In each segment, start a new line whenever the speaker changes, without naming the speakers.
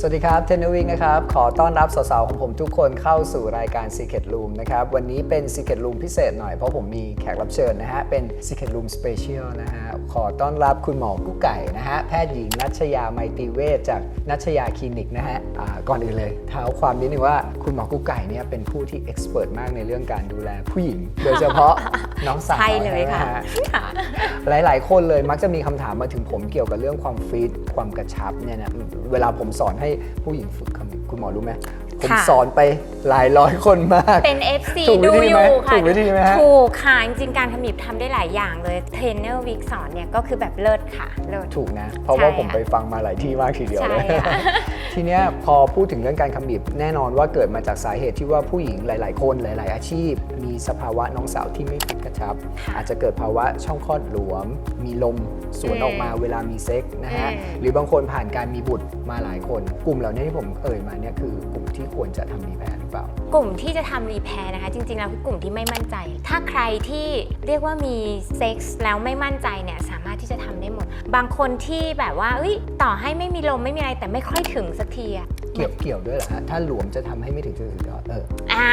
สวัสดีครับเทนนิวิงนะครับ ขอต้อนรับสาวๆ ของผมทุกคนเข้าสู่รายการ Secret Room นะครับ วันนี้เป็น Secret Room พิเศษหน่อย เพราะผมมีแขกรับเชิญนะฮะ เป็น Secret Room Special นะฮะ ขอต้อนรับคุณหมอกุ๊กไก่นะฮะ แพทย์หญิงนัชยาไมตรีเวชจากนัชยาคลินิกนะฮะอ่าก่อนอื่นเลยเท้าความนิดนึงว่าคุณหมอกุ๊กไก่เนี่ยเป็นผู้ที่เอ็กซ์เพรสมากในเรื่องการดูแลผู้หญิง โดยเฉพาะน้องสาว
ใช่เลยค่ะ
นฮ
ค่ะ
หลาย ๆ คนเลยมักจะมีคำถามมาถึงผมเกี่ยวกับเรื่องความฟิตความกระชับเนี่ยนะเวลาผมสอนให้ผู้หญิงฝึกคำคุณหมอรู้ไหมผม
ค่ะ
สอนไปหลายร้อยคนมาก
เป็น FC
ถูกวิ
ดู
ธี
อ
ไหม
ยู่ค่ะ
ถูกวิธีไหมฮะ
ถูกค่ะ จริงๆการขมิบทำได้หลายอย่างเลย เทรนเนอร์วิกสอนเนี่ยก็คือแบบเลิศค่ะ เลิศ
ถูกนะ เพราะว่า
ใช่
ผม
ค่ะ
ไปฟังมาหลายที่มากทีเดียว
ใช่
เลย
ค่ะ
ทีเนี้ยพอพูดถึงเรื่องการขมิบแน่นอนว่าเกิดมาจากสาเหตุที่ว่าผู้หญิงหลาย ๆ คนหลาย ๆ อาชีพ มีสภาวะน้องสาวที่ไม่ฟิตกระชับ
ค่ะ
อาจจะเกิดภาวะช่องคลอดหลวม มีลมสวน
อืม
ออกมาเวลามีเซ็กส์นะฮะ
อืม
หรือบางคนผ่านการมีบุตรมาหลายคน กลุ่มเหล่านี้ที่ผมเอ่ยมาเนี่ยคือกลุ่มที่ควรจะทำรีแพร์หรือเปล่า
กลุ่มที่จะทำรีแพร์นะคะ จริงๆแล้วคือกลุ่มที่ไม่มั่นใจ ถ้าใครที่เรียกว่ามีเซ็กส์แล้วไม่มั่นใจเนี่ยสามารถที่จะทำได้หมด บางคนที่แบบว่าเอ้ยต่อให้ไม่มีลมไม่มีอะไรแต่ไม่ค่อยถึงสักทีอะ
เกี่ยวเกี่ยวด้วยเหรอฮะถ้าหลวมจะทำให้ไม่ถึงจุดสุดยอดเออ
อ่า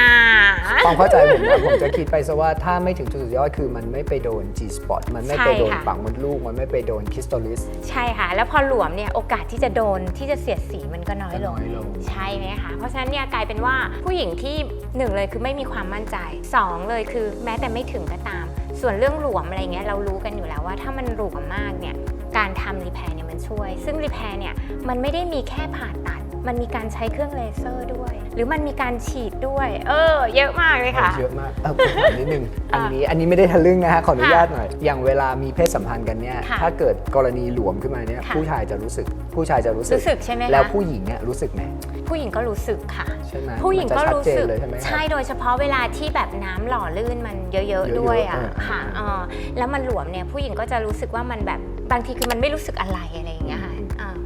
ความเข้าใจผมนะผมจะคิดไปซะว่าถ้าไม่ถึงจุดสุดยอดคือมันไม่ไปโดน G spot มันไม่ไปโดน
ใช่ค่ะ
ปากมดลูก มันไม่ไปโดนคิสโตลิส
ใช่ค่ะ แล้วพอหลวมเนี่ยโอกาสที่จะโดนที่จะเสียดสีมันก็น้อยลง
น้อยลง
ใช่ไหมคะ เพราะฉะนั้นเนี่ยกลายเป็นว่าผู้หญิงที่หนึ่งเลยคือไม่มีความมั่นใจสองเลยคือแม้แต่ไม่ถึงก็ตาม ส่วนเรื่องหลวมอะไรเงี้ยเรารู้กันอยู่แล้วว่า ถ้ามันหลวมมากเนี่ยการทำรีแพร์เนี่ยมันช่วย ซึ่งรีแพร์เนี่ยมันไม่ได้มีแค่ผ่าตัด มันมีการใช้เครื่องเลเซอร์ด้วย หรือมันมีการฉีดด้วย เออ เยอะมากเลยค่ะ
เยอะมากเออผมถามนิดนึง อันนี้อันนี้ไม่ได้ทะลึ่งนะฮะขออนุญาตหน่อย อย่างเวลามีเพศสัมพันธ์กันเนี่ย
ค่ะ
ถ้าเกิดกรณีหลวมขึ้นมาเนี่ย
ค่ะ
ผู้ชายจะรู้สึก ผู้ชายจะรู้สึก
รู้สึกใช่ไหมคะ
แล้วผู้หญิงเนี่ยรู้สึกไหม
ผู้หญิงก็รู้สึกค่ะ
ใช่ไหม
ผู้หญิงก็
มันจะชัด
รู้
เจน
สึก
เลยใช่ไหมครับ
ใช่โดยเฉพาะเวลาที่แบบน้ำหล่อลื่นมันเยอะ
เยอะ
ๆ
ๆ
ด้วยอะ
อ่า
ค่ะ
อ่า
เออแล้วมันหลวมเนี่ยผู้หญิงก็จะรู้สึกว่ามันแบบบางทีคือมันไม่รู้สึกอะไรอะไรอย่างเงี้ยค่ะ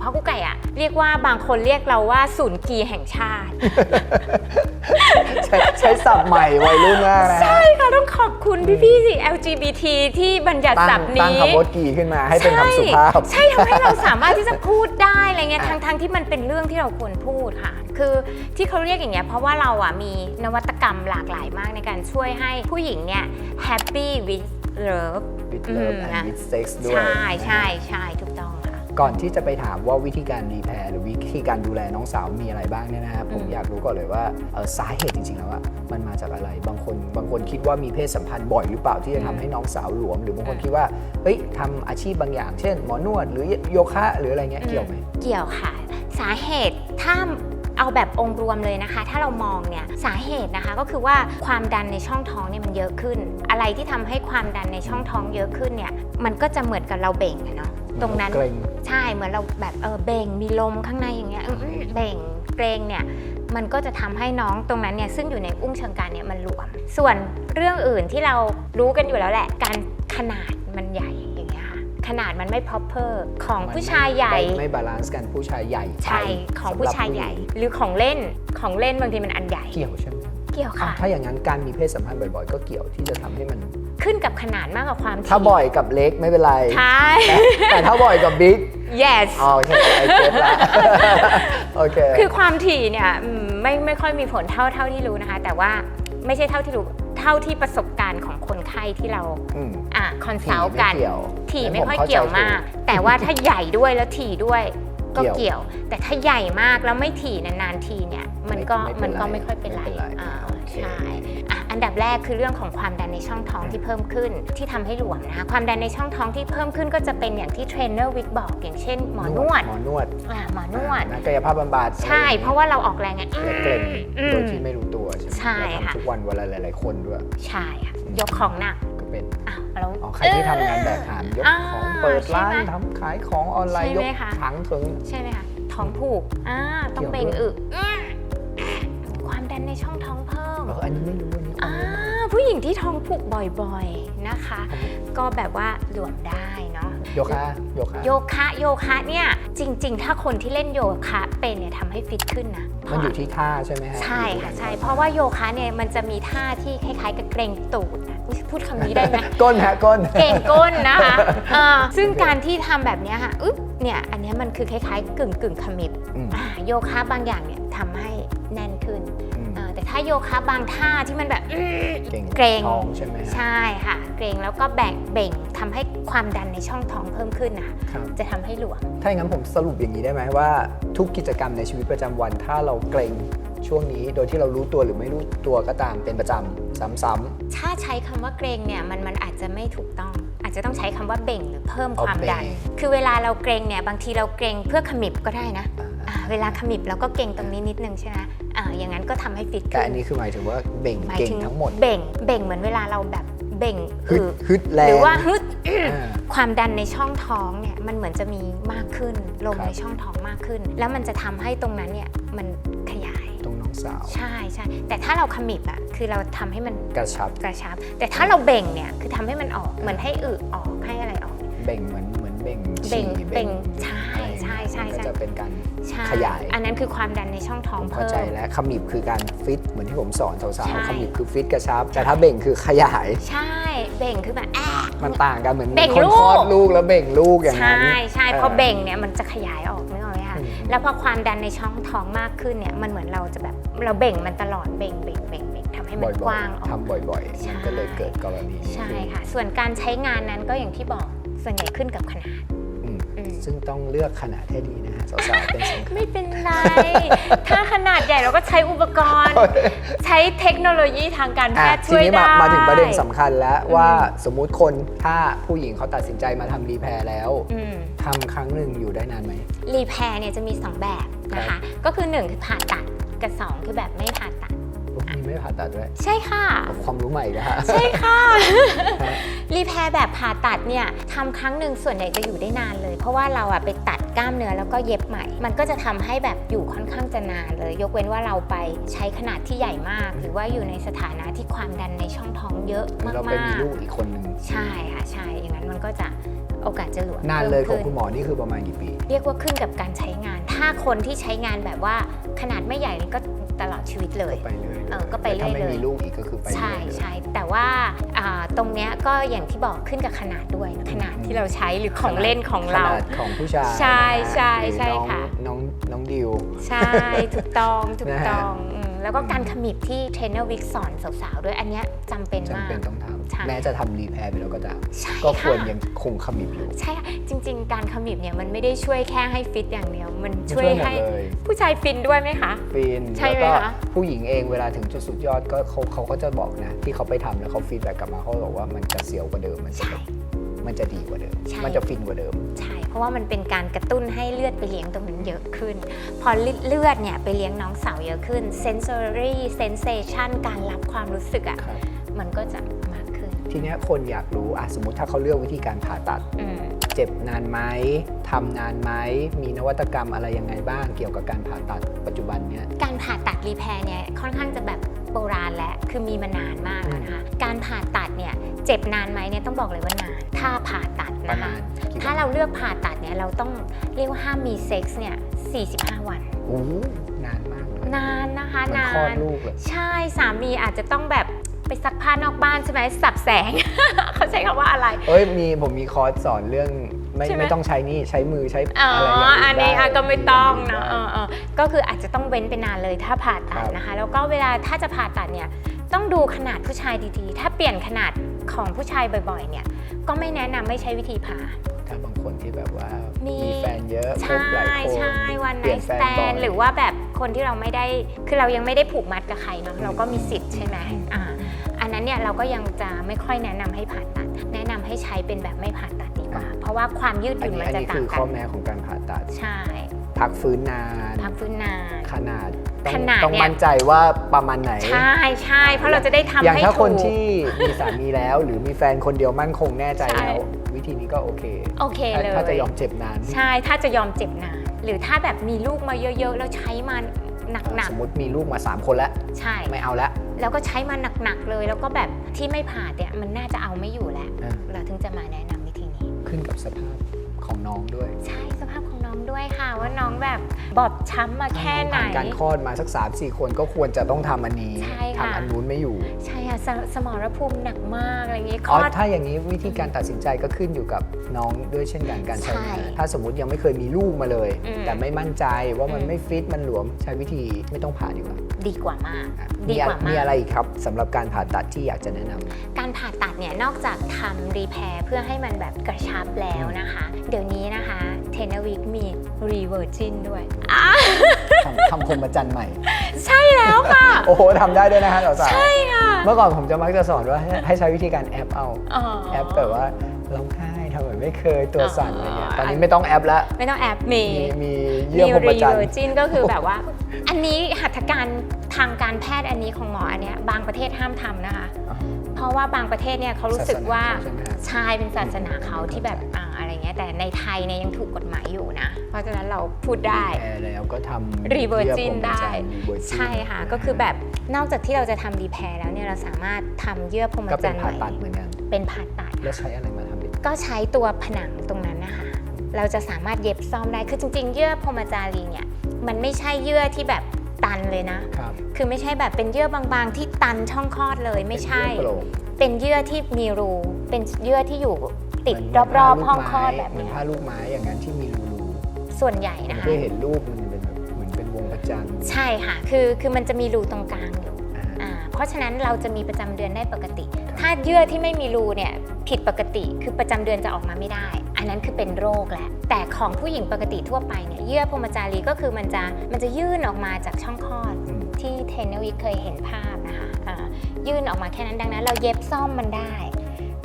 อืม
อ่าเพราะกุ๊กไก่อะเรียกว่าบางคนเรียกเราว่าศูนย์กีแห่งชาติ
ใช้ใช้ศัพท์ใหม่วัยรุ่นมากนะฮะ
ใช่ค่ะ ต้องขอบคุณพี่ๆสิ LGBT ที่บัญญัติ
ตั้
ศั
ง
พท์
ตั้ง
นี้
คำว่ากีขึ้นมาให้เป็นคำสุภาพ
ใช่ทำให้เราสามารถที่จะพูดได้อะไรเงี้ย
อะ
ทั้งทั้งที่มันเป็นเรื่องที่เราควรพูดค่ะ คือที่เขาเรียกอย่างเงี้ยเพราะว่าเราอะมีนวัตกรรมหลากหลายมากในการช่วยให้ผู้หญิงเนี่ย happy with love
with love
อืม
and
นะ
with sex ด้วย
ใช่
นะ
ใช่ใช่ถูกต้องค่ะ
ก่อนที่จะไปถามว่าวิธีการรีแพร์หรือวิธีการดูแลน้องสาวมีอะไรบ้างเนี่ยนะครับผม
อืม
อยากรู้ก่อนเลยว่าเอ่อสาเหตุจริง ๆ แล้วอะมันมาจากอะไร บางคนบางคนคิดว่ามีเพศสัมพันธ์บ่อยหรือเปล่าที่จะทำให้น้องสาวหลวม หรือบางคนคิดว่าเฮ้ยทำอาชีพบางอย่าง เช่น หมอนวดหรือโยคะหรืออะไรเงี้ยเกี่ยวไหม
เกี่ยวค่ะ สาเหตุถ้าเอาแบบองค์รวมเลยนะคะ ถ้าเรามองเนี่ยสาเหตุนะคะก็คือว่าความดันในช่องท้องเนี่ยมันเยอะขึ้น อะไรที่ทำให้ความดันในช่องท้องเยอะขึ้นเนี่ยมันก็จะเหมือนกับเราเบ่งอะเนาะ ตรงนั้น
เกร็ง
ใช่เหมือนเราแบบเออเบ่งมีลมข้างในอย่างเงี้ยอืมเบ่งเกรงเนี่ยมันก็จะทำให้น้องตรงนั้นเนี่ยซึ่งอยู่ในอุ้งเชิงกรานเนี่ยมันหลวม ส่วนเรื่องอื่นที่เรารู้กันอยู่แล้วแหละ การขนาดมันใหญ่อย่างเงี้ยค่ะขนาดมันไม่ proper ของ
มัน
ผู้ชายใหญ่
ไม่ไม่บาลานซ์กันผู้ชายใหญ่ไป
ใช่ของ
สำห
ผู้
รับ
ชายใหญ่ หรือของเล่นของเล่นบางทีมันอันใหญ่
เกี่ยวใช่ไหม
เกี่ยว
อะ
ค่ะ
ถ้าอย่างนั้นการมีเพศสัมพันธ์บ่อย ๆ ก็เกี่ยวที่จะทำให้มัน
ขึ้นกับขนาดมากกว่าความถี่
ถ้าบ่อยกับเล็กไม่เป็นไร
ใช่
แต่แต่ถ้าบ่อยกับบิ๊ก
yes
อ๋อโอเคไอเก็ตละโอเค
คือความถี่เนี่ยอืมไม่ไม่ค่อยมีผลเท่าเท่าที่รู้นะคะ แต่ว่าไม่ใช่เท่าที่รู้เท่าที่ประสบการณ์ของคนไข้ที่เรา
อืม
อะคอนซัลท์กัน
ถี่ไม่เกี่ยว
ถี่
งั้น
ไม่ค่อย
ผมเข้าใจ
เกี่ยวมาก
ถูก
แต่ว่าถ้าใหญ่ด้วยแล้วถี่ด้วยก็
เกี่ยว
เกี่ยว แต่ถ้าใหญ่มากแล้วไม่ถี่นานๆทีเนี่ย มันก็
ไม่เป็
มันน
ไร
ก็ไม่ค่อยเป็นไร
ไม่เป็นไร
อ่า
โอเค
ใช่ อะอันดับแรกคือเรื่องของความดันในช่องท้องที่เพิ่มขึ้น ที่ทำให้หลวมนะคะความดันในช่องท้องที่เพิ่มขึ้นก็จะเป็นอย่างที่เทรนเนอร์วิกบอกอย่างเช่นหมอนวด
หมอนวด
อะหมอนวด
นักกายภาพบำบัด
ใช่ เพราะว่าเราออกแรงไง
และเกร็ง
อืม
โดยที่ไม่รู้ตัวใช่ไหม
ใช่
แล้ว
ค่ะ
ทำทุกวันวันละหลาย ๆ คนด้วย
ใช่ค่ะยกของหนัก
ก็เป็น
อ้าวแล้ว
อ๋อใครที่ทำงานแบกหามยก
อ่า
ของเปิดร้าน
ใช่ไหม
ทำขายของออนไลน์
ใช่
ย
ไหม
ก
คะ
ถังถึง
ใช่ไหมคะท้องผูกอ่าต้องเบ่ง
เกี่ยวด้วย
อึอื้อความดันในช่องท้องเพิ่ม
เอออันนี้ไม่รู้อันนี้
อ่าผู้ หญิงหญิงที่ท้องผูกบ่อยๆนะคะ ก็แบบว่าหลวมได้เนาะ
โยคะโยคะ
โยคะโยคะเนี่ยจริง ๆ ถ้าคนที่เล่นโยคะเป็นเนี่ยทำให้ฟิตขึ้นนะ
มันอยู่ที่ท่าใช่ไหมฮะ
ใช่ค่ะ
อยู่ที่
ใช่เพราะว่าโยคะเนี่ยมันจะมีท่าที่คล้ายๆกับเกรงตูดนะอุ๊ยพูดคำนี้ได้ไหม
ก้นฮะก้น
เก่งก้นนะคะเออซึ่งการที่ทำแบบเนี้ยค่ะอึ๊บเนี่ยอันเนี้ยมันคือคล้ายๆกึ่งกึ่งๆขมิบ
อืม
อ่าโยคะบางอย่างเนี่ยทำให้แน่นขึ้น
อืม
เออแต่ ถ้าโยคะบางท่าที่มันแบบอื้อ
เก่ง
เกรง
ท้องใช่ไหมฮะ
ใช่ค่ะ เกรงแล้วก็แบ่งเบ่งทำให้ความดันในช่องท้องเพิ่มขึ้นนะคะ
ครับ
จะทำให้หลวม
ถ้าอย่างนั้นผมสรุปอย่างนี้ได้ไหมว่า ทุกกิจกรรมในชีวิตประจำวัน ถ้าเราเกรงช่วงนี้โดยที่เรารู้ตัวหรือไม่รู้ตัวก็ตามเป็นประจำซ้ำ
ถ้าใช้คำว่าเกรงเนี่ยมันมันอาจจะไม่ถูกต้อง อาจจะต้องใช้คำว่าเบ่งหรือเพิ่ม
เอา
ความดัน
เบ่ง
คือเวลาเราเกรงเนี่ยบางทีเราเกรงเพื่อขมิบก็ได้นะ
ๆ
อ่า เวลาขมิบเราก็เกรงตรงนี้นิดนึงใช่ไหมอ่าอย่างนั้นก็ทำให้ฟิต
แต่
ขึ้
อันนี้คือหมายถึงว่าเบ่ง
หมาย
เก่ง
ถึง
ทั้งหมด
เบ่ง เบ่งเหมือนเวลาเราแบบเบ่ง
ฮึด
อึ
ฮึดแรง
หรือว่าฮึด
อ่า
ความดันในช่องท้องเนี่ยมันเหมือนจะมีมากขึ้นลม
ครับ
ในช่องท้องมากขึ้น แล้วมันจะทำให้ตรงนั้นเนี่ยมันขยาย
ตรงน้องสาว
ใช่ใช่แต่ถ้าเราขมิบอะคือเราทำให้มัน
กระชับ
กระชับ แต่ถ้าเราเบ่งเนี่ยคือทำให้มันออกเหมือนให้อึออกให้อะไรออก
เบ่งเหมือนเหมือนเบ่ง
เบ่ง
ฉี่
เบ่งใช่
อะไรอย่าง
ใช่
เงี้ย
ใช่
มันก็
ใช่
จะเป็นการ
ใช่
ขยาย
อันนั้นคือความดันในช่องท้อง
ผมเข้า
เพิ่
ใจ
ม
แล้วขมิบคือการฟิตเหมือนที่ผมสอนสาว
ใช่
ๆขมิบคือฟิตกระชับ แต่ถ้าเบ่งคือขยาย
ใช่เบ่งคือแบบแอะ
มันต่างกันเหมือน
เบ่ง
คน
ลู
คลอกดลูกแล้วเบ่งลูกอย่างนั้น
ใช่ใช่
ออ
พอเบ่งเนี่ยมันจะขยายออกนึกออกไหมคะ
อืม
แล้วพอความดันในช่องท้องมากขึ้นเนี่ยมันเหมือนเราจะแบบเราเบ่งมันตลอดเบ่งเบ่งเบ่งเบ่งทำให้มัน
บ่อย
กว้างออก
ๆทำบ่อย
ใช่
ๆมันก็เลยเกิดกรณีนี้
ใช่
ขึ้น
ค่ะ ส่วนการใช้งานนั้นก็อย่างที่บอกส่วนใหญ่ขึ้นกับขนาด
อืม
อืม
ซึ่งต้องเลือกขนาดให้ดีนะฮะสาวๆเป็นสำคัญ
ไม่เป็นไร ถ้าขนาดใหญ่เราก็ใช้อุปกรณ์ ใช้เทคโนโลยีทางการแพ
อะ
ทย์
ที
ช่วย
นี้
ได้
มามาถึงประเด็นสำคัญแล้ว
อืม
ว่าสมมุติคนถ้าผู้หญิงเขาตัดสินใจมาทำรีแพร์แล้ว
อืม
ทำครั้งหนึ่งอยู่ได้นานไหม
รีแพร์เนี่ยจะมี 2 แบบนะ
ครั
คะ
บ
ก็คือ 1 คือผ่าตัดกับ 2 คือแบบไม่ผ่าตัด
พวกนี้ไม่ผ่าตัดด้วย
ใช่ค่ะ
ความรู้ใหม่นะฮะ
ใช่ค่ะ
ฮะ
รีแพร์แบบผ่าตัดเนี่ยทำครั้งหนึ่งส่วนใหญ่จะอยู่ได้นานเลย เพราะว่าเราอะไปตัดกล้ามเนื้อแล้วก็เย็บใหม่ มันก็จะทำให้แบบอยู่ค่อนข้างจะนานเลย ยกเว้นว่าเราไปใช้ขนาดที่ใหญ่มาก หรือว่าอยู่ในสถานะที่ความดันในช่องท้องเยอะ
หรือ
มาก
เราไปมีลูกอีกคนหนึ่ง
ๆ ใช่ค่ะใช่อย่างนั้นมันก็จะ โอกาสจะหลวม
นานเลยของ
พิ่ม
คุ
ขึ้
ณหมอนี่คือประมาณกี่ปี
เรียกว่าขึ้นกับการใช้งาน ถ้าคนที่ใช้งานแบบว่าขนาดไม่ใหญ่ก็ตลอดชีวิตเลย
ก็ไปเรื่อย
เออก็ไปเรื่อย
แต่ถ้าไม่
เลย
มีลูกอีกก็คือไปเรื่
ใช่
อยเลย
ใช่แต่ว่าอ่าตรงเนี้ยก็อย่างที่บอกขึ้นกับขนาดด้วยขนาดที่เราใช้หรือของเล่นของเรา
ขนาดของผู้ชาย
ใช่
นะฮะ
ใช่
หรือ
ใช่
น้อง
ค่ะ
น้องน้องดิว
ใช่ถูกต้องถูก
นะฮะ
ต้องอืมแล้วก็
อืม
การขมิบที่เทรนเนอร์วิกสอนสาวๆด้วยอันเนี้ยจำเป็นมา
จำ
ก
เป็นต้องท
ใช่ำ
แม้จะทำรีแพร์ไปแล้วก็ตาม
ใช่
ก็ควร
ค่ะ
ยังคงขมิบอยู่
ใช่ค่ะจริง ๆ การขมิบเนี่ยมันไม่ได้ช่วยแค่ให้ฟิตอย่างเดียว มันช่วย
ช่วยหมด
ให้
เลย
ผู้ชายฟินด้วยไหมคะ
ฟิน
ใช่
แล้ว
ไหม
ก็
คะ
ผู้หญิงเองเวลาถึงจุดสุดยอดก็เขาเขาก็จะบอกนะ ที่เขาไปทำแล้วเขาฟีดแบ็กกลับมาเขาบอกว่ามันจะเสียวกว่าเดิมมันจะ
ใช่
แบบมันจะดีกว่าเดิม
ใช่
มันจะฟินกว่าเดิม
ใช่ เพราะว่ามันเป็นการกระตุ้นให้เลือดไปเลี้ยงตรงนั้นเยอะขึ้น พอเลือดเนี่ยไปเลี้ยงน้องสาวเยอะขึ้น sensory sensation การรับความรู้สึกอะ่ะ
ครับ
มันก็จะมากขึ้น
ทีเนี้ยคนอยากรู้อะสมมติถ้าเขาเลือกวิธีการผ่าตัด
อืม
เจ็บนานไหมทำนานไหมมีนวัตกรรมอะไรยังไงบ้างเกี่ยวกับการผ่าตัดปัจจุบันเนี้ย
การผ่าตัดรีแพร์เนี่ยค่อนข้างจะแบบโบราณและคือมีมานานมากแล้วนะคะ การผ่าตัดเนี่ยเจ็บนานไหมเนี่ยต้องบอกเลยว่านาน ถ้าผ่าตัด
ประ
นะคะ
มาณกี่
ถ้า
วัน
เราเลือกผ่าตัดเนี่ยเราต้องเรียกว่าห้ามมีเซ็กส์เนี่ย 45 วัน
โอ้โหนานมากเลย
นานนะคะ
เหมือน
นา
คลอด
น
ลูกเลย
ใช่สามีอาจจะต้องแบบ ไปซักผ้านอกบ้านใช่ไหมสับแสง เขาใช้คำว่าอะไร
เอ้ยมีผมมีคอร์สสอนเรื่องไม่
ใช่ไหม
ไม่ต้องใช้นี่ใช้มือใช้
อ๋อ
อะไรอย่างอื่น
อันนี้
ได้
อะก็ไม่ต้องนะ
ได้
เออเออก็คืออาจจะต้องเว้นไปนานเลยถ้าผ่าตัด
ครับ
นะคะ แล้วก็เวลาถ้าจะผ่าตัดเนี่ยต้องดูขนาดผู้ชายดีๆ ถ้าเปลี่ยนขนาดของผู้ชายบ่อยๆ เนี่ย ก็ไม่แนะนำไม่ใช้วิธีผ่า
ถ้าบางคนที่แบบว่า
มี
มีแฟนเยอะค
ใช่
บหลายคน
ใช่วัน
เป
ไน
ลี่ยน
ส
แฟน
แต
บ่อย
นหรือว่าแบบคนที่เราไม่ได้คือเรายังไม่ได้ผูกมัดกับใครเนาะเราก็มีสิทธิ์ใช่ไหมอ่าอันนั้น เนี่ยเราก็ยังจะไม่ค่อยแนะนำให้ผ่าตัด แนะนำให้ใช้เป็นแบบไม่ผ่าตัดดีกว่า เพราะว่าความยืดห
อัน
ยุ่น
นี้
มัน
อัน
จะ
นี้
ต่า
คื
ง
อ
กั
ข้อนแม้ของการผ่าตัด
ใช่
พักฟื้นนาน
พักฟื้นนาน
ขนาดต้อง
ขนาด
ต้อง
เนี่ย
มั่นใจว่าประมาณไหน
ใช่ใช่เพราะเราจะได้ทำ
อย่าง
ให้
ถ้า
ถู
คน
ก
ที่มีสามีแล้ว หรือมีแฟนคนเดียวมั่นคงแน่ใจ
ใช่
แล้ววิธีนี้ก็โอเค
โอเค
ถ้า
เลย
ถ้าจะยอมเจ็บนาน
ใช่ ถ้าจะยอมเจ็บนานหรือถ้าแบบมีลูกมาเยอะ ๆ แล้วใช้มัน หนัก
สมมติมีลูกมา 3 คนแล้ว
ๆ ใช่
ไม่เอาแล้ว
แล้วก็ใช้มาหนักๆเลย แล้วก็แบบที่ไม่ผ่าเนี่ยมันน่าจะเอาไม่อยู่แล้ว
อะ
เราถึงจะมาแนะนำวิธีนี้
ขึ้นกับสภาพของน้องด้วย
ใช่ ด้วยค่ะว่าน้องแบบบอบช้ำมาแค่ไหน
ผ่านการคลอดมาสัก 3 4 คนก็ควรจะต้องทำอันนี้
ใช่ค่ะ
ทำอันนู้นไม่อยู่
ใช่ค่ะสสมรภูมิหนักมากอะไรอย่างงี้ค
อ๋
ล
อ
อด
ถ้าอย่างนี้วิธีการตัดสินใจก็ขึ้นอยู่กับน้องด้วยเช่นกันการใช้
ใช่
งานถ้าสมมติยังไม่เคยมีลูกมาเลย
อืม
แต่ไม่มั่นใจว่ามัน
อืม
ไม่ฟิตมันหลวมใช้วิธีไม่ต้องผ่าดีกว่า
ดีกว่ามาก
อะ
ดี
มีอะ
กว่ามาก
มีอะไรอีกครับสำหรับการผ่าตัดที่อยากจะแนะนำ
การผ่าตัดเนี่ยนอกจากทำรีแพร์เพื่อให้มันแบบกระชับแล้วนะคะ เดี๋ยวนี้นะคะเทนวิกมีรีเวอร์จินด้วยอะ
ทำทำพรหมจันทรย์ใหม่
ใช่แล้วค่ะ
โอ้โหทำได้ด้วยนะฮะสาวๆ
ใช่ค่ะ
เมื่อก่อนผมจะมักจะสอนว่าให้ให้ใช้วิธีการแอปเอา
อ๋อ
แอปแบบว่าร้องไห้ทำ เหมือนไม่เคยตัวสั่นอะไรเงี้ย
อ๋อ
ตอนนี้ไม่ต้องแอปแล้ว
ไม่ต้องแอบมี
มีมีเยื่อพรหม
รี
จันท
เวอ
ร์
ร์จินก็คือแบบว่า อันนี้หัตถการทางการแพทย์อันนี้ของหมออันเนี้ยบางประเทศห้ามทำนะคะ
อ๋อ
เพราะว่าบางประเทศเนี่ยเขารู้สึกว่า
ศาสนาเขาใช่ไหมฮะ
ใช่เป็นศาสนาเขาที่แบบอ่าอะไรเงี้ยแต่ในไทยเนี่ยยังถูกกฎหมายอยู่นะ เพราะฉะนั้นเราพูดได้
แอร์แล้วก็ทำ
รีเวอร์จิน
เยื่อพรหม
ได้
จันทร์ revergin
ใช่ค่ะ ก็คือแบบนอกจากที่เราจะทำรีแพร์แล้วเนี่ยเราสามารถทำเยื่อพรหม
ก็เป็
จั
น
นทร์
ผ่า
ใหม่
ตัดเหมือนกัน
เป็นผ่าตัด
แล้วใช้อะไรมาทำดิ
ก็ใช้ตัวผนังตรงนั้นนะคะ เราจะสามารถเย็บซ่อมได้ คือจริงๆ เยื่อพรหมจารีเนี่ย มันไม่ใช่เยื่อที่แบบตันเลยนะ
ครับ
คือไม่ใช่แบบเป็นเยื่อบางๆ ที่ตันช่องคลอดเลยไม่ใช่
เป็นเยื่อโปร่ง
เป็นเยื่อที่มีรู เป็นเยื่อที่อยู่ติด
เหมืน
รอบ
ผ้า
ๆห้องคลอด
ไม้
แบบ
เหมือน
นี้
ผ้าลูกไม้อย่างนั้นที่มีรู
ส่วนใหญ่
ๆผม
นะคะ
เคยเห็นรูปมันเป็นแบบเหมือนเป็นวงพระจันทร์
ใช่ค่ะ คือคือมันจะมีรูตรงกลางอยู่
อ่า
อ่าเพ ราะฉะนั้นเราจะมีประจำเดือนได้ปกติ ถ้าเยื่อที่ไม่มีรูเนี่ยผิดปกติคือประจำเดือนจะออกมาไม่ได้ อันนั้นคือเป็นโรคแหละ แต่ของผู้หญิงปกติทั่วไปเนี่ยเยื่อพรหมจารีก็คือมันจะมันจะยื่นออกมาจากช่องคลอด
อืม
ที่เทนเนวิเคยเห็นภาพนะคะอ่ายื่นออกมาแค่นั้นดังนั้น เราเย็บซ่อมมันได้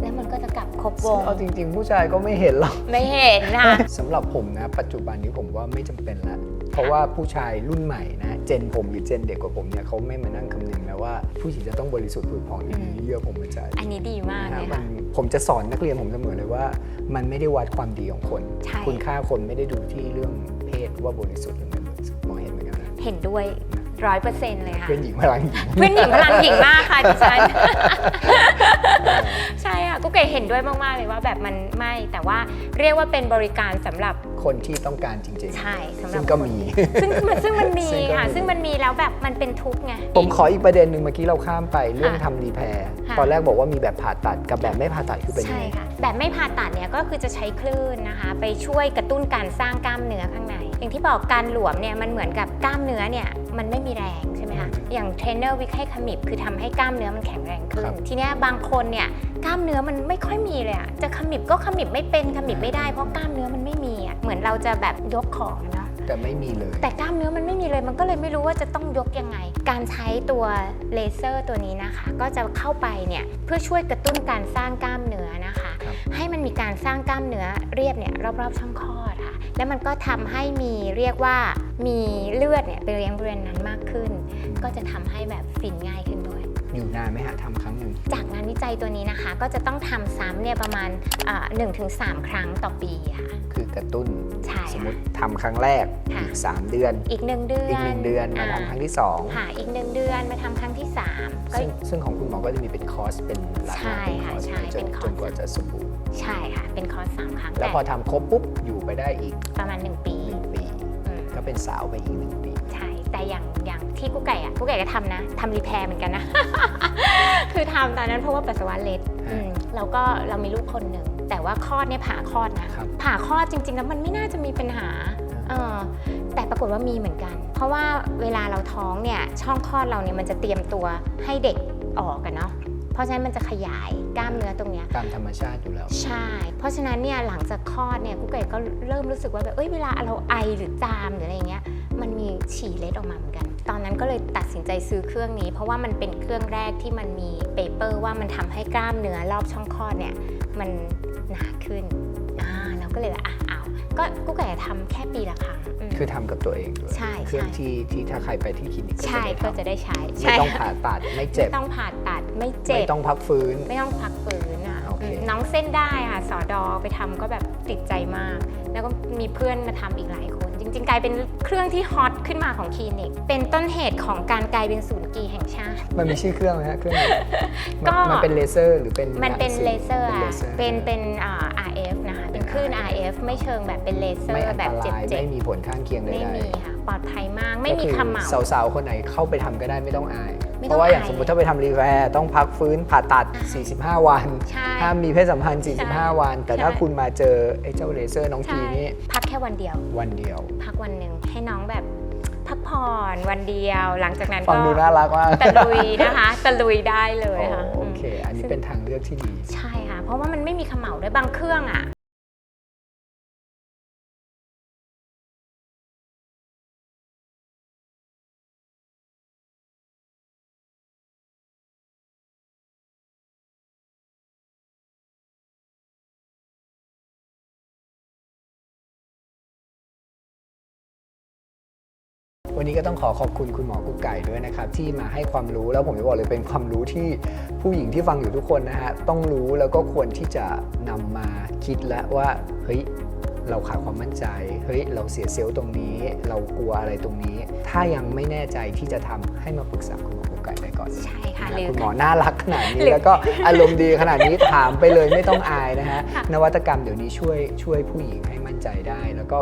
แล้วมันก็จะกลับครบวง
เอาจริง ๆ ผู้ชายก็ไม่เห็นหรอก
ไม่เห็นนะ
สำหรับผมนะ ปัจจุบันนี้ผมว่าไม่จำเป็นละ เพราะว่าผู้ชายรุ่นใหม่นะเจนผมหรือเจนเด็กกว่าผมเนี่ยเขาไม่มานั่งคำนึงนะว่า ผู้หญิงจะต้องบริสุทธิ์ผุดผ่องหรือมีเยื่อผมมาใจ
อันนี้ดีมาก
นะ
เลย
มั
ค่ะ
นผมจะสอนนักเรียนผมเสมอเลยว่า มันไม่ได้วัดความดีของคน
ใช่
คุณค่าคนไม่ได้ดูที่เรื่องเพศว่าบริสุทธิ์หรือไม่บริสุทธิ์มองเห็นเหมือนกันนะ
เห็นด้วย ร้อยเปอร์เซ็นต์เลยค่ะ
เพื่อนหญิงพลังหญิง
เพื่อนหญิงพลังหญิงมากค่ะดิฉัน ใช่ค่ะกุ๊กเก๋เห็นด้วยมากๆเลยว่าแบบมันไม่แต่ว่าเรียกว่าเป็นบริการสำหรับ
คนที่ต้องการจริง
ใช่สำห
ๆ
รับ
ซึ่งก็มี
ซึ่งมันซึ่งมันมี
ซึ่งก็
ค่ะ
มี
ซึ่งมันมีแล้วแบบมันเป็นทุกข์ไง
ผมขออีกประเด็นหนึ่งเมื่อกี้เราข้ามไปเรื่อง
ค่ะ
ทำรีแพร์
ค่ะ
ตอนแรกบอกว่ามีแบบผ่าตัดกับแบบไม่ผ่าตัดคือเป็นยัง
ใช่
ไง
ค่ะ แบบไม่ผ่าตัดเนี่ยก็คือจะใช้คลื่นนะคะ ไปช่วยกระตุ้นการสร้างกล้ามเนื้อข้างใน อย่างที่บอกการหลวมเนี่ยมันเหมือนกับกล้ามเนื้อเนี่ยมันไม่มีแรงใช่ไหมคะ
อืม
อย่างเทรนเนอร์วิกให้ขมิบคือทำให้กล้ามเนื้อมันแข็งแรงขึ้
ครั
น
บ
ทีเนี้ยบางคนเนี่ยกล้ามเนื้อมันไม่ค่อยมีเลยอะจะขมิบก็ขมิบไม่เป็นขมิบไม่ได้เพราะกล้ามเนื้อมันไม่มีอะเหมือนเราจะแบบยกของอะเนาะ
แต่ไม่มีเลย
แต่กล้ามเนื้อมันไม่มีเลยมันก็เลยไม่รู้ว่าจะต้องยกยังไง การใช้ตัวเลเซอร์ตัวนี้นะคะ ก็จะเข้าไปเนี่ยเพื่อช่วยกระตุ้นการสร้างกล้ามเนื้อนะคะ
ครับ
ให้มันมี การสร้างกล้ามเนื้อเรียบเนี่ยรอบๆช่องคลอดค่ะ แล้วมันก็ทำให้มีเรียกว่ามีเลือดเนี่ยไปเลี้ยงบริเวณนั้นมากขึ้น ก็จะทำให้แบบฟินง่ายขึ้นด้วย
อยู่นานไหมฮะทำครั้งหนึ่ง
จากงานวิจัยตัวนี้นะคะ ก็จะต้องทำซ้ำเนี่ยประมาณหนึ่งถึงสามครั้งต่อปีค่ะ
คือกระตุ้น
ใช่
สมม
ค่ะ
ติทำครั้งแรก
ค่ะ
อีก 3 เดือน
อีกหนึ่งเดือน
อีกหนึ่งเดือนมา
อ่
ทำครั้งที่2
ค่ะอีกหนึ่งเดือนมาทำครั้งที่สามก็
ซึ่งซึ่งของคุณหมอก็จะมีเป็นคอร์สเป็นหลัก
ใช่
เป็นค
ค่ะ
อร์ส
ใช่
จน
เป็นคอ
จ
ร์ส
นกว่าจะสมบูรณ์
ใช่ค่ะ เป็นคอร์สสามครั้ง
แล้ว
แต่
พอทำครบปุ๊บอยู่ไปได้อีก
ประมาณ 1 ปี
1ปี
อืม
ก็เป็นสาวไปอีก1ปี
ใช่ แต่อย่างอย่างที่กุ๊กไก่อะกุ๊กไก่ก็ทำนะทำรีแพร์เหมือนกันนะ คือทำตอนนั้นเพราะว่าปัสสาวะเล็ด
ฮะ
อืมแล้วก็เรามีลูกคนหนึ่ง แต่ว่าคลอดเนี่ยผ่าคลอดนะ
ครับ
ผ่าคลอดจริง ๆ แล้วมันไม่น่าจะมีปัญหาเออแต่ปรากฏว่ามีเหมือนกัน เพราะว่าเวลาเราท้องเนี่ยช่องคลอดเราเนี่ยมันจะเตรียมตัวให้เด็กออกกันเนาะ เพราะฉะนั้นมันจะขยายกล้ามเนื้อตรงเนี้ย
ตามธรรมชาติอยู่แล้ว
ใช่ เพราะฉะนั้นเนี่ยหลังจากคลอดเนี่ยกุ๊กไก่ก็เริ่มรู้สึกว่าแบบเอ้ยเวลาเราไอหรือจามหรืออะไรเงี้ยมันมีฉี่เล็ดออกมาเหมือนกัน ตอนนั้นก็เลยตัดสินใจซื้อเครื่องนี้ เพราะว่ามันเป็นเครื่องแรกที่มันมีเปเปอร์ว่ามันทำให้กล้ามเนื้อรอบช่องคลอดเนี่ยมันหนาขึ้นอ่าเราก็เลยแบบอะเอาก็กุ๊กไก่ทำแค่ปีละครั้งอืม
คือทำกับตัวเองด้วย
ใช่
เครื่อง
ใช่
ที่ที่ถ้าใครไปที่คลินิกก็
ใช่
จะ
ก็
ได้
จะ
ทำ
ได้ใช้
ไม่
ใช่
ต้องผ่าตัดไม่เจ็บ
ไม่ต้องผ่าตัด ไม่เจ็
ไม่
บ
ต้องพักฟื้น
ไม่ต้องพักฟื้นอะ
โอเค
มน้องเส้นได้ค่ะสอดอไปทำก็แบบติดใจมาก แล้วก็มีเพื่อนมาทำอีกหลายคน จริง ๆ กลายเป็นเครื่องที่ฮอตขึ้นมาของคลินิก เป็นต้นเหตุของการกลายเป็นศูนย์กีแห่งชาติ
มันมีชื่อเครื่องไหมฮะเครื่องนี้
ก็
มันมันเป็นเลเซอร์หรือเป็น
มันเป็น
สี
เลเซอร์
เป็นเล
อะ
เซอร์
เป็นเป็นอ่า RF นะคะ เป็นคลื่น RF ไม่เชิงแบบเป็นเลเซอ
ไม่
ร์
อัน
แบ
ต
บเจ็บ
ราย
เจ็บ
ไม่มีผลข้างเคียงใด
ไม่
ๆ
มีค่ะ ปลอดภัยมากไม่มี
ก็คือ
คำเหมา
สาวๆ คนไหนเข้าไปทำก็ได้ไม่ต้องอาย
ไม่
เพ
ต้อง
ราะว่าอย่าง
อาย
สมมติถ้าไปทำรีแวร์ต้องพักฟื้นผ่าตัด 45 วัน
ใช่
ห้ามมีเพศสัมพันธ์
ใช่
45 วัน แต่ถ้า
ใช่
คุณมาเจอไอ้เจ้าเลเซอร์น้องกี
ใช่
นี่
พักแค่วันเดียว
วันเดียว
พักวันหนึ่งให้น้องแบบพักผ่อนวันเดียว หลังจากนั้น
ฟัง
ก็
ดูน่ารักมาก
ตะลุยนะคะตะลุยได้เลยค่ะ
โอเค อันนี้เป็นทางเลือกที่ดี
ใช่ค่ะ เพราะว่ามันไม่มีเขมเหลาด้วยบางเครื่องอะ
วันนี้ก็ต้องขอขอบคุณคุณหมอกุ๊กไก่ด้วยนะครับที่มาให้ความรู้แล้วผมจะบอกเลยเป็นความรู้ที่ผู้หญิงที่ฟังอยู่ทุกคนนะฮะต้องรู้แล้วก็ควรที่จะนำมาคิดแล้วว่าเฮ้ยเราขาดความมั่นใจ เฮ้ย เราเสียเซลล์ตรงนี้ เรากลัวอะไรตรงนี้ ถ้ายังไม่แน่ใจที่จะทำให้มาปรึกษาคุณหมอกุ๊กไก่ได้ก่อนเลย
ใช่ค่ะ
นะ
หรือ
คุณหมอน่ารักขนาดนี้
หรือ
แล้วก็อารมณ์ดีขนาดนี้ถามไปเลยไม่ต้องอายนะฮะ
ค่ะ
นวัตกรรมเดี๋ยวนี้ช่วยช่วยผู้หญิงให้มั่นใจได้ แล้วก็